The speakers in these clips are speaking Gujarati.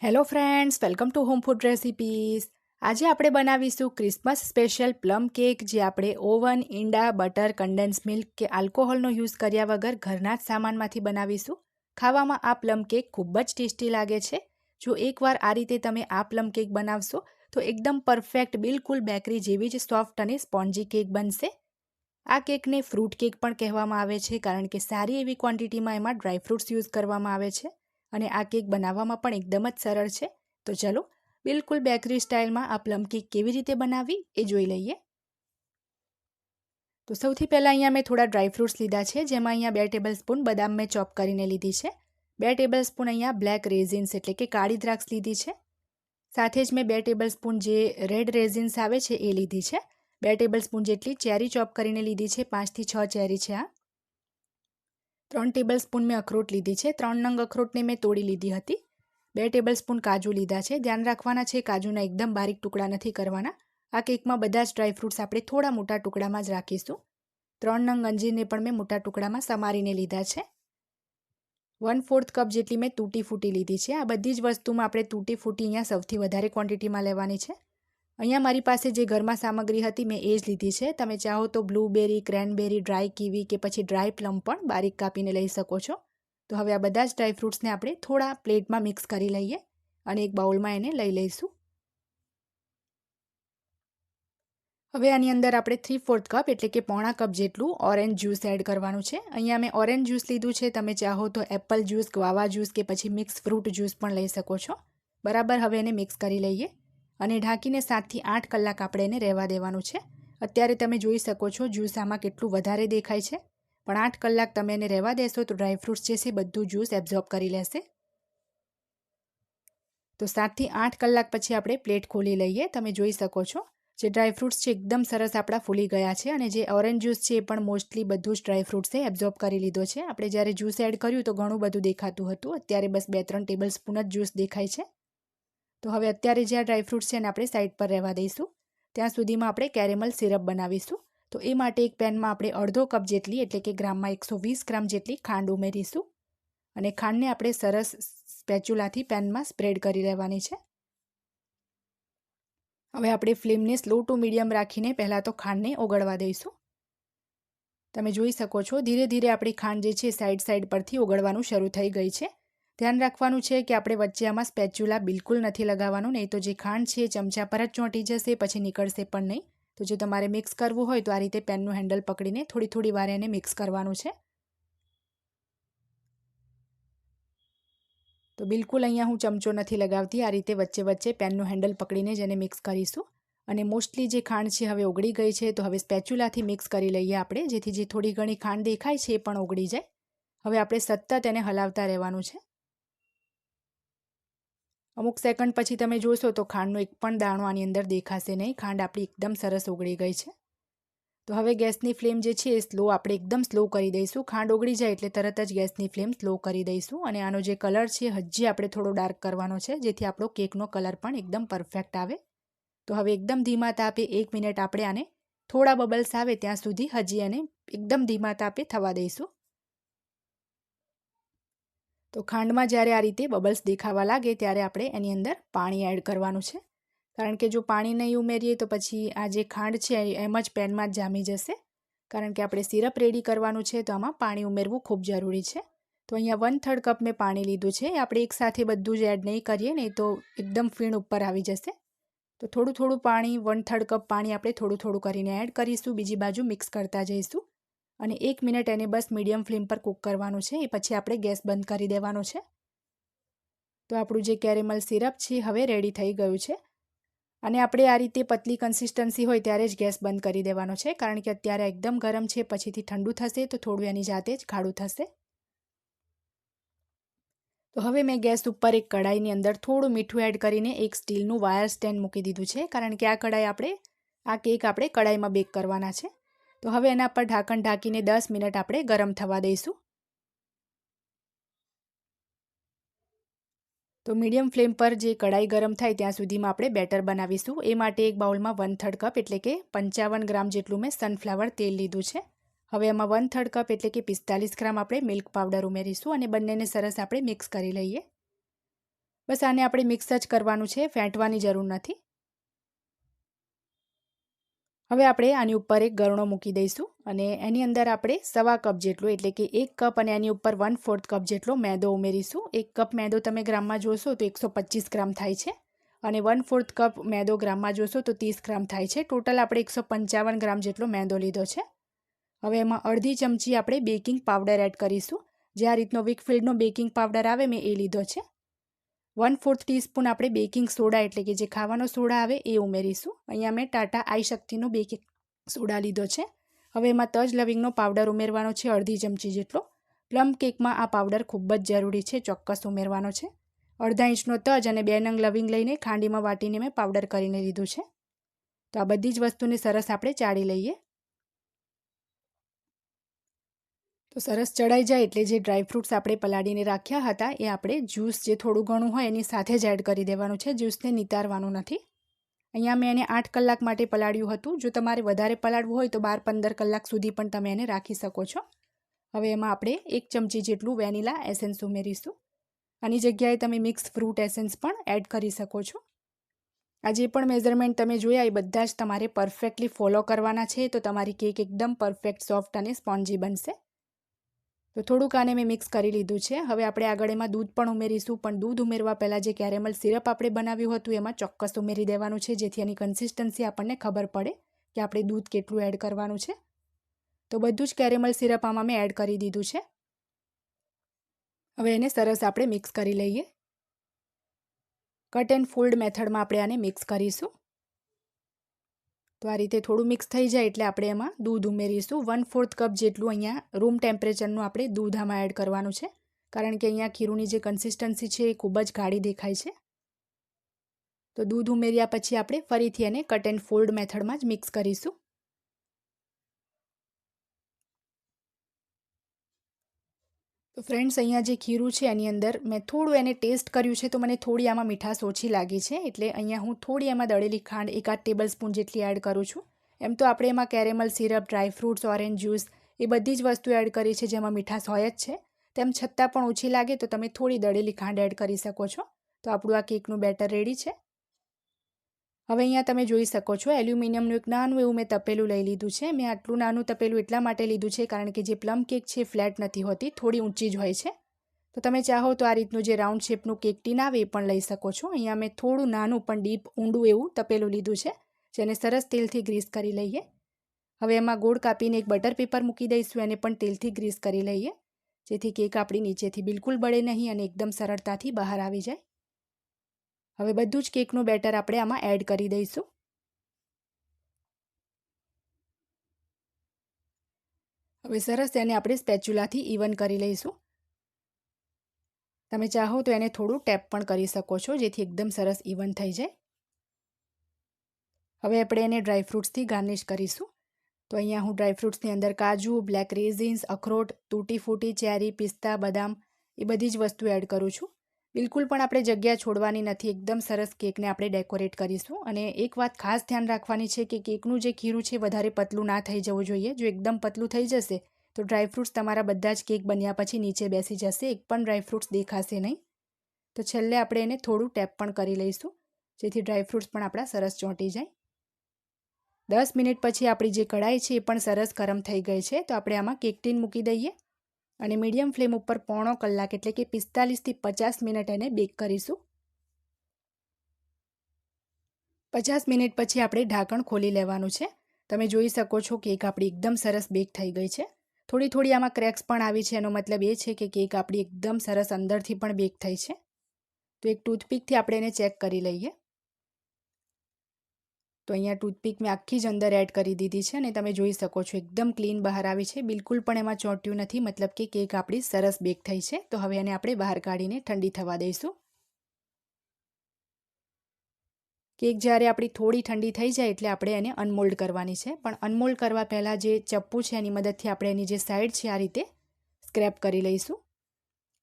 Hello friends welcome to home food recipes આજે આપણે બનાવીશું ક્રિસમસ સ્પેશિયલ પ્લમ કેક જે આપણે ઓવન ઈંડા બટર કન્ડેન્સ મિલ્ક કે આલ્કોહોલનો યુઝ કર્યા વગર ઘરના જ સામાનમાંથી બનાવીશું. ખાવામાં આ પ્લમ કેક ખૂબ જ ટેસ્ટી લાગે છે. જો એકવાર આ રીતે તમે આ પ્લમ કેક બનાવશો, તો એકદમ પરફેક્ટ બિલકુલ બેકરી જેવી જ સોફ્ટ અને સ્પોન્જી કેક બનશે. આ કેકને ફ્રૂટ કેક પણ કહેવામાં આવે છે, કારણ કે સારી એવી ક્વોન્ટિટીમાં એમાં ડ્રાયફ્રૂટ્સ યુઝ કરવામાં આવે છે. અને આ કેક બનાવવામાં પણ એકદમ જ સરળ છે. તો ચલો, બિલકુલ બેકરી સ્ટાઇલમાં આ પ્લમ કેક કેવી રીતે બનાવવી એ જોઈ લઈએ. તો સૌથી પહેલાં અહીંયા મેં થોડા ડ્રાયફ્રૂટ્સ લીધા છે, જેમાં અહીંયા બે ટેબલ સ્પૂન બદામ મેં ચોપ કરીને લીધી છે. બે ટેબલ સ્પૂન અહીંયા બ્લેક રેઝિન્સ એટલે કે કાળી દ્રાક્ષ લીધી છે. સાથે જ મેં બે ટેબલ સ્પૂન જે રેડ રેઝિન્સ આવે છે એ લીધી છે. બે ટેબલ સ્પૂન જેટલી ચેરી ચોપ કરીને લીધી છે, પાંચથી છ ચેરી છે આ. ત્રણ ટેબલ સ્પૂન મેં અખરોટ લીધી છે. ત્રણ નંગ અખરોટને મેં તોડી લીધી હતી. બે ટેબલ સ્પૂન કાજુ લીધા છે. ધ્યાન રાખવાના છે, કાજુના એકદમ બારીક ટુકડા નથી કરવાના. આ કેકમાં બધા જ ડ્રાયફ્રૂટ્સ આપણે થોડા મોટા ટુકડામાં જ રાખીશું. ત્રણ નંગ અંજીરને પણ મેં મોટા ટુકડામાં સમારીને લીધા છે. વન ફોર્થ કપ જેટલી મેં તૂટી ફૂટી લીધી છે. આ બધી જ વસ્તુમાં આપણે તૂટી ફૂટી અહીંયા સૌથી વધારે ક્વોન્ટિટીમાં લેવાની છે. અહીંયા મારી પાસે જે ઘરમાં સામગ્રી હતી મેં એ જ લીધી છે. તમે ચાહો તો બ્લુબેરી, ક્રેનબેરી, ડ્રાય કીવી કે પછી ડ્રાય પ્લમ પણ બારીક કાપીને લઈ શકો છો. તો હવે આ બધા જ ડ્રાય ફ્રૂટ્સને આપણે થોડા પ્લેટમાં મિક્સ કરી લઈએ અને એક બાઉલમાં એને લઈ લઈશું. હવે આની અંદર આપણે થ્રી ફોર્થ કપ એટલે કે પોણા કપ જેટલું ઓરેન્જ જ્યુસ એડ કરવાનું છે. અહીંયા મેં ઓરેન્જ જ્યુસ લીધું છે. તમે ચાહો તો એપલ જ્યુસ ગ્વાવા જ્યુસ કે પછી મિક્સ ફ્રૂટ જ્યુસ પણ લઈ શકો છો. બરાબર, હવે એને મિક્સ કરી લઈએ. અને ઢાંકીને સાતથી આઠ કલાક આપણે એને રહેવા દેવાનું છે. અત્યારે તમે જોઈ શકો છો જ્યુસ આમાં કેટલું વધારે દેખાય છે. પણ આઠ કલાક તમે એને રહેવા દેશો તો ડ્રાયફ્રૂટ્સ જે છે બધું જ્યુસ એબ્ઝોર્બ કરી લેશે. તો સાતથી આઠ કલાક પછી આપણે પ્લેટ ખોલી લઈએ. તમે જોઈ શકો છો જે ડ્રાયફ્રૂટ્સ છે એકદમ સરસ આપણા ફૂલી ગયા છે અને જે ઓરેન્જ જ્યુસ છે એ પણ મોસ્ટલી બધું જ ડ્રાયફ્રૂટ્સે એબ્ઝોર્બ કરી લીધો છે. આપણે જ્યારે જ્યુસ એડ કર્યું તો ઘણું બધું દેખાતું હતું. અત્યારે બસ બે ત્રણ ટેબલ સ્પૂન જ જ્યુસ દેખાય છે. તો હવે અત્યારે જે આ ડ્રાયફ્રૂટ્સ છે એને આપણે સાઈડ પર રહેવા દઈશું. ત્યાં સુધીમાં આપણે કેરેમલ સિરપ બનાવીશું. તો એ માટે એક પેનમાં આપણે અડધો કપ જેટલી, એટલે કે ગ્રામમાં એકસો વીસ ગ્રામ જેટલી ખાંડ ઉમેરીશું. અને ખાંડને આપણે સરસ સ્પેચ્યુલાથી પેનમાં સ્પ્રેડ કરી લેવાની છે. હવે આપણે ફ્લેમને સ્લો ટુ મીડિયમ રાખીને પહેલાં તો ખાંડને ઓગળવા દઈશું. તમે જોઈ શકો છો, ધીરે ધીરે આપણી ખાંડ જે છે સાઈડ સાઈડ પરથી ઓગળવાનું શરૂ થઈ ગઈ છે. ધ્યાન રાખવાનું છે કે આપણે વચ્ચે આમાં સ્પેચ્યુલા બિલકુલ નથી લગાવવાનું, નહીં તો જે ખાંડ છે ચમચા પર જ ચોંટી જશે, પછી નીકળશે પણ નહીં. તો જો તમારે મિક્સ કરવું હોય તો આ રીતે પેનનું હેન્ડલ પકડીને થોડી થોડી વાર એને મિક્સ કરવાનું છે. તો બિલકુલ અહીંયા હું ચમચો નથી લગાવતી, આ રીતે વચ્ચે વચ્ચે પેનનું હેન્ડલ પકડીને જ એને મિક્સ કરીશું. અને મોસ્ટલી જે ખાંડ છે હવે ઓગળી ગઈ છે, તો હવે સ્પેચ્યુલાથી મિક્સ કરી લઈએ આપણે, જેથી જે થોડી ઘણી ખાંડ દેખાય છે એ પણ ઓગળી જાય. હવે આપણે સતત એને હલાવતા રહેવાનું છે. અમુક સેકન્ડ પછી તમે જોશો તો ખાંડનો એક પણ દાણો આની અંદર દેખાશે નહીં. ખાંડ આપણી એકદમ સરસ ઓગળી ગઈ છે. તો હવે ગેસની ફ્લેમ જે છે એ સ્લો, આપણે એકદમ સ્લો કરી દઈશું. ખાંડ ઓગળી જાય એટલે તરત જ ગેસની ફ્લેમ સ્લો કરી દઈશું. અને આનો જે કલર છે હજી આપણે થોડો ડાર્ક કરવાનો છે, જેથી આપણો કેકનો કલર પણ એકદમ પરફેક્ટ આવે. તો હવે એકદમ ધીમા તાપે એક મિનિટ આપણે આને થોડા બબલ્સ આવે ત્યાં સુધી હજી એને એકદમ ધીમા તાપે થવા દઈશું. તો ખાંડમાં જ્યારે આ રીતે બબલ્સ દેખાવા લાગે ત્યારે આપણે એની અંદર પાણી એડ કરવાનું છે. કારણ કે જો પાણી નહીં ઉમેરીએ તો પછી આ જે ખાંડ છે એમ જ પેનમાં જ જામી જશે. કારણ કે આપણે સિરપ રેડી કરવાનું છે તો આમાં પાણી ઉમેરવું ખૂબ જરૂરી છે. તો અહીંયા વન થર્ડ કપ મેં પાણી લીધું છે. આપણે એકસાથે બધું જ એડ નહીં કરીએ નહીં તો એકદમ ફીણ ઉપર આવી જશે. તો થોડું થોડું પાણી, વન થર્ડ કપ પાણી આપણે થોડું થોડું કરીને એડ કરીશું. બીજી બાજુ મિક્સ કરતા જઈશું. અને એક મિનિટ એને બસ મીડિયમ ફ્લેમ પર કૂક કરવાનું છે. એ પછી આપણે ગેસ બંધ કરી દેવાનો છે. તો આપણું જે કેરેમલ સિરપ છે હવે રેડી થઈ ગયું છે. અને આપણે આ રીતે પતલી કન્સિસ્ટન્સી હોય ત્યારે જ ગેસ બંધ કરી દેવાનો છે. કારણ કે અત્યારે એકદમ ગરમ છે, પછીથી ઠંડુ થશે, તો થોડું એની જાતે જ ખાડું થશે. તો હવે મેં ગેસ ઉપર એક કડાઈની અંદર થોડું મીઠું એડ કરીને એક સ્ટીલનું વાયર સ્ટેન્ડ મૂકી દીધું છે. કારણ કે આ કડાઈ આપણે, આ કેક આપણે કડાઈમાં બેક કરવાના છે. તો હવે એના પર ઢાંકણ ઢાંકીને દસ મિનિટ આપણે ગરમ થવા દઈશું. તો મીડિયમ ફ્લેમ પર જે કડાઈ ગરમ થાય ત્યાં સુધીમાં આપણે બેટર બનાવીશું. એ માટે એક બાઉલમાં વન થર્ડ કપ એટલે કે પંચાવન ગ્રામ જેટલું મેં સનફ્લાવર તેલ લીધું છે. હવે એમાં વન થર્ડ કપ એટલે કે પિસ્તાલીસ ગ્રામ આપણે મિલ્ક પાવડર ઉમેરીશું અને બંનેને સરસ આપણે મિક્સ કરી લઈએ. બસ આને આપણે મિક્સ જ કરવાનું છે, ફેંટવાની જરૂર નથી. હવે આપણે આની ઉપર એક ગરણો મૂકી દઈશું અને એની અંદર આપણે સવા કપ જેટલો, એટલે કે એક કપ અને એની ઉપર વન ફોર્થ કપ જેટલો મેદો ઉમેરીશું. એક કપ મેદો તમે ગ્રામમાં જોશો તો એકસો ગ્રામ થાય છે અને વન ફોર્થ કપ મેદો ગ્રામમાં જોશો તો ત્રીસ ગ્રામ થાય છે. ટોટલ આપણે એકસો પંચાવન ગ્રામ જેટલો મેદો લીધો છે. હવે એમાં અડધી ચમચી આપણે બેકિંગ પાવડર એડ કરીશું. જે આ રીતનો વિકફિલ્ડનો બેકિંગ પાવડર આવે મેં એ લીધો છે. વન ફોર્થ ટીસ્પૂન આપણે બેકિંગ સોડા એટલે કે જે ખાવાનો સોડા આવે એ ઉમેરીશું. અહીંયા મેં ટાટા આઈ શક્તિનો બેકિંગ સોડા લીધો છે. હવે એમાં તજ લવિંગનો પાવડર ઉમેરવાનો છે, અડધી ચમચી જેટલો. પ્લમ કેકમાં આ પાવડર ખૂબ જ જરૂરી છે, ચોક્કસ ઉમેરવાનો છે. અડધા ઇંચનો તજ અને બે નંગ લવિંગ લઈને ખાંડીમાં વાટીને મેં પાવડર કરીને લીધું છે. તો આ બધી જ વસ્તુને સરસ આપણે ચાળી લઈએ. તો સરસ ચડાઈ જાય એટલે જે ડ્રાયફ્રૂટ્સ આપણે પલાળીને રાખ્યા હતા એ આપણે જ્યુસ જે થોડું ઘણું હોય એની સાથે જ એડ કરી દેવાનું છે. જ્યુસને નિતારવાનું નથી. અહીંયા મેં એને આઠ કલાક માટે પલાળ્યું હતું. જો તમારે વધારે પલાળવું હોય તો બાર પંદર કલાક સુધી પણ તમે એને રાખી શકો છો. હવે એમાં આપણે એક ચમચી જેટલું વેનિલા એસેન્સ ઉમેરીશું. આની જગ્યાએ તમે મિક્સ ફ્રૂટ એસેન્સ પણ એડ કરી શકો છો. આ જે પણ મેઝરમેન્ટ તમે જોયા એ બધા જ તમારે પરફેક્ટલી ફોલો કરવાના છે. તો તમારી કેક એકદમ પરફેક્ટ સોફ્ટ અને સ્પોન્જી બનશે. તો થોડુંક આને મેં મિક્સ કરી લીધું છે. હવે આપણે આગળ એમાં દૂધ પણ ઉમેરીશું. પણ દૂધ ઉમેરવા પહેલાં જે કેરેમલ સિરપ આપણે બનાવ્યું હતું, એમાં ચોક્કસ ઉમેરી દેવાનું છે. જેથી એની કન્સિસ્ટન્સી આપણને ખબર પડે કે આપણે દૂધ કેટલું એડ કરવાનું છે. તો બધું જ કેરેમલ સિરપ આમાં મેં એડ કરી દીધું છે. હવે એને સરસ આપણે મિક્સ કરી લઈએ. કટ એન્ડ ફોલ્ડ મેથડમાં આપણે આને મિક્સ કરીશું. તો આ રીતે થોડું મિક્સ થઈ જાય એટલે આપણે એમાં દૂધ ઉમેરીશું. વન ફોર્થ કપ જેટલું અહીંયા રૂમ ટેમ્પરેચરનું આપણે દૂધ આમાં એડ કરવાનું છે. કારણ કે અહીંયા ખીરુની જે કન્સિસ્ટન્સી છે એ ખૂબ જ ગાઢી દેખાય છે. તો દૂધ ઉમેર્યા પછી આપણે ફરીથી એને કટ એન્ડ ફોલ્ડ મેથડમાં જ મિક્સ કરીશું. તો ફ્રેન્ડ્સ અહીંયા જે ખીરું છે એની અંદર મેં થોડું એને ટેસ્ટ કર્યું છે, તો મને થોડી આમાં મીઠાશ ઓછી લાગી છે. એટલે અહીંયા હું થોડી એમાં દળેલી ખાંડ એકાદ ટેબલ સ્પૂન જેટલી એડ કરું છું. એમ તો આપણે એમાં caramel syrup dry fruits orange juice એ બધી જ વસ્તુ એડ કરી છે, જેમાં મીઠાશ હોય જ છે. તેમ છતાં પણ ઓછી લાગે તો તમે થોડી દળેલી ખાંડ એડ કરી શકો છો. તો આપણું આ કેકનું બેટર રેડી છે. હવે અહીંયા તમે જોઈ શકો છો, એલ્યુમિનિયમનું એક નાનું એવું મેં તપેલું લઈ લીધું છે. મેં આટલું નાનું તપેલું એટલા માટે લીધું છે કારણ કે જે પ્લમ કેક છે ફ્લેટ નથી હોતી, થોડી ઊંચી જ હોય છે. તો તમે ચાહો તો આ રીતનું જે રાઉન્ડ શેપનું કેક ટીન આવે એ પણ લઈ શકો છો. અહીંયા મેં થોડું નાનું પણ ડીપ ઊંડું એવું તપેલું લીધું છે, જેને સરસ તેલથી ગ્રીસ કરી લઈએ. હવે એમાં ગોળ કાપીને એક બટર પેપર મૂકી દઈશું, એને પણ તેલથી ગ્રીસ કરી લઈએ, જેથી કેક આપણી નીચેથી બિલકુલ બળે નહીં અને એકદમ સરળતાથી બહાર આવી જાય. હવે બધું જ કેકનું બેટર આપણે આમાં એડ કરી દઈશું. હવે સરસ એને આપણે સ્પેચ્યુલાથી ઇવન કરી લઈશું. તમે ચાહો તો એને થોડું ટેપ પણ કરી શકો છો, જેથી એકદમ સરસ ઇવન થઈ જાય. હવે આપણે એને ડ્રાયફ્રૂટ્સથી ગાર્નિશ કરીશું. તો અહીંયા હું ડ્રાયફ્રૂટ્સની અંદર કાજુ, બ્લેક રેઝિન્સ, અખરોટ, તૂટી ફૂટી ચેરી, પિસ્તા, બદામ એ બધી જ વસ્તુ એડ કરું છું. બિલકુલ પણ આપણે જગ્યા છોડવાની નથી. એકદમ સરસ કેકને આપણે ડેકોરેટ કરીશું. અને એક વાત ખાસ ધ્યાન રાખવાની છે કે કેકનું જે ખીરું છે વધારે પતલું ના થઈ જવું જોઈએ. જો એકદમ પતલું થઈ જશે, તો ડ્રાયફ્રૂટ્સ તમારા બધા જ કેક બન્યા પછી નીચે બેસી જશે. એક પણ ડ્રાયફ્રૂટ્સ દેખાશે નહીં. તો છેલ્લે આપણે એને થોડું ટેપ પણ કરી લઈશું, જેથી ડ્રાયફ્રૂટ્સ પણ આપણા સરસ ચોંટી જાય. દસ મિનિટ પછી આપણી જે કઢાઈ છે એ પણ સરસ ગરમ થઈ ગઈ છે. તો આપણે આમાં કેક ટીન મૂકી દઈએ. અને મીડિયમ ફ્લેમ ઉપર પોણો કલાક એટલે કે પિસ્તાલીસથી પચાસ મિનિટ એને બેક કરીશું. પચાસ મિનિટ પછી આપણે ઢાંકણ ખોલી લેવાનું છે. તમે જોઈ શકો છો કેક આપણી એકદમ સરસ બેક થઈ ગઈ છે. થોડી થોડી આમાં ક્રેક્સ પણ આવી છે, એનો મતલબ એ છે કે કેક આપણી એકદમ સરસ અંદરથી પણ બેક થઈ છે. તો એક ટૂથપીકથી આપણે એને ચેક કરી લઈએ. તો અહીંયા ટૂથપીક મેં આખી જ અંદર એડ કરી દીધી છે અને તમે જોઈ શકો છો, એકદમ ક્લીન બહાર આવી છે. બિલકુલ પણ એમાં ચોંટ્યું નથી, મતલબ કે કેક આપણી સરસ બેક થઈ છે. તો હવે એને આપણે બહાર કાઢીને ઠંડી થવા દઈશું. કેક જ્યારે આપણી થોડી ઠંડી થઈ જાય એટલે આપણે એને અનમોલ્ડ કરવાની છે. પણ અનમોલ્ડ કરવા પહેલાં જે ચપ્પુ છે એની મદદથી આપણે એની જે સાઈડ છે આ રીતે સ્ક્રેપ કરી લઈશું.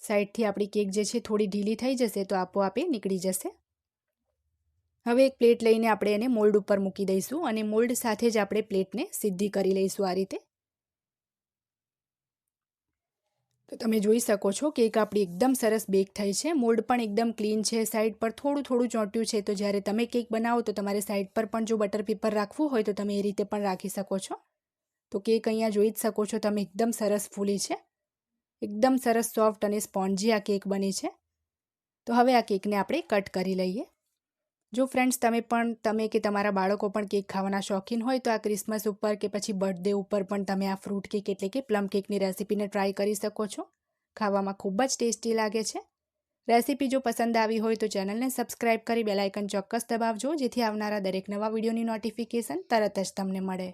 સાઈડથી આપણી કેક જે છે થોડી ઢીલી થઈ જશે તો આપોઆપે નીકળી જશે. હવે એક પ્લેટ લઈને આપણે એને મોલ્ડ ઉપર મૂકી દઈશું અને મોલ્ડ સાથે જ આપણે પ્લેટને સીધી કરી લઈશું આ રીતે. તો તમે જોઈ શકો છો કેક આપણી એકદમ સરસ બેક થઈ છે. મોલ્ડ પણ એકદમ ક્લીન છે. સાઈડ પર થોડું થોડું ચોંટ્યું છે. તો જ્યારે તમે કેક બનાવો તો તમારે સાઈડ પર પણ જો બટર પેપર રાખવું હોય તો તમે એ રીતે પણ રાખી શકો છો. તો કેક અહીંયા જોઈ જ શકો છો તમે એકદમ સરસ ફૂલી છે. એકદમ સરસ સોફ્ટ અને સ્પોન્જી આ કેક બની છે. તો હવે આ કેકને આપણે કટ કરી લઈએ. જો ફ્રેન્ડ્સ તમે પણ, તમે કે તમારા બાળકો પણ કેક ખાવાના શોખીન હોય તો આ ક્રિસમસ ઉપર કે પછી બર્થડે ઉપર પણ તમે આ ફ્રૂટ કેક એટલે કે પ્લમ કેકની રેસીપીને ટ્રાય કરી શકો છો. ખાવામાં ખૂબ જ ટેસ્ટી લાગે છે. રેસીપી જો પસંદ આવી હોય તો ચેનલને સબસ્ક્રાઇબ કરી બેલાઇકન ચોક્કસ દબાવજો, જેથી આવનારા દરેક નવા વિડીયોની નોટિફિકેશન તરત જ તમને મળે.